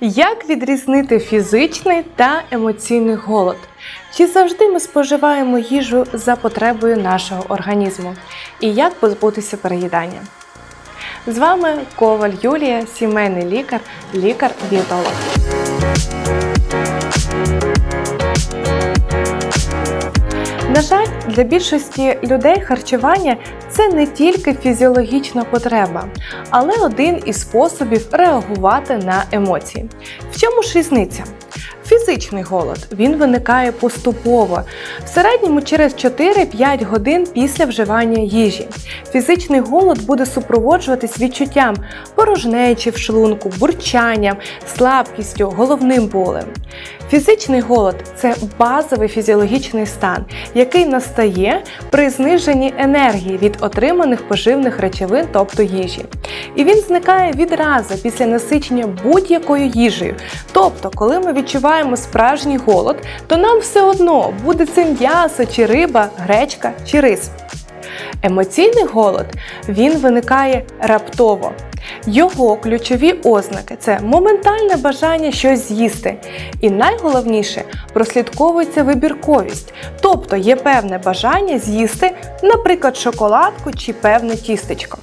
Як відрізнити фізичний та емоційний голод? Чи завжди ми споживаємо їжу за потребою нашого організму? І як позбутися переїдання? З вами Коваль Юлія, сімейний лікар, лікар-дієтолог. На жаль, для більшості людей харчування це не тільки фізіологічна потреба, але один із способів реагувати на емоції. В чому ж різниця? Фізичний голод він виникає поступово, в середньому через 4-5 годин після вживання їжі. Фізичний голод буде супроводжуватись відчуттям порожнечі в шлунку, бурчанням, слабкістю, головним болем. Фізичний голод це базовий фізіологічний стан, який настає при зниженні енергії від отриманих поживних речовин, тобто їжі. І він зникає відразу після насичення будь-якою їжею. Тобто, коли ми відчуваємо справжній голод, то нам все одно буде це м'ясо чи риба, гречка чи рис. Емоційний голод він виникає раптово. Його ключові ознаки це моментальне бажання щось з'їсти. І найголовніше прослідковується вибірковість, тобто є певне бажання з'їсти, наприклад, шоколадку чи певне тістечко.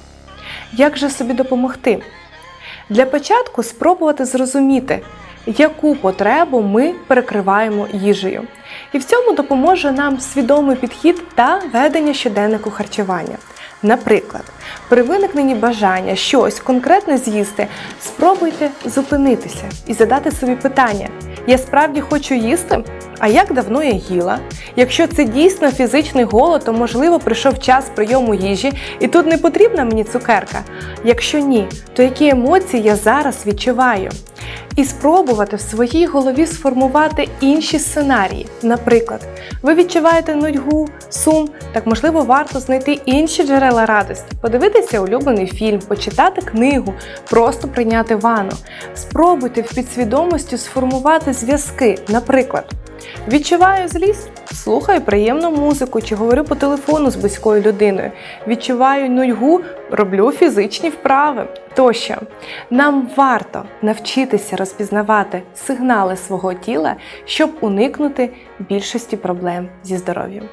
Як же собі допомогти? Для початку спробувати зрозуміти, яку потребу ми перекриваємо їжею. І в цьому допоможе нам свідомий підхід та ведення щоденнику харчування. Наприклад, при виникненні бажання щось конкретне з'їсти, спробуйте зупинитися і задати собі питання: я справді хочу їсти? А як давно я їла? Якщо це дійсно фізичний голод, то можливо прийшов час прийому їжі, і тут не потрібна мені цукерка. Якщо ні, то які емоції я зараз відчуваю? І спробувати в своїй голові сформувати інші сценарії. Наприклад, ви відчуваєте нудьгу, сум, так можливо, варто знайти інші джерела радості, подивитися улюблений фільм, почитати книгу, просто прийняти ванну. Спробуйте в підсвідомості сформувати зв'язки. Наприклад, відчуваю злість, слухаю приємну музику чи говорю по телефону з близькою людиною. Відчуваю нудьгу, роблю фізичні вправи тощо. Нам варто навчитися розпізнавати сигнали свого тіла, щоб уникнути більшості проблем зі здоров'ям.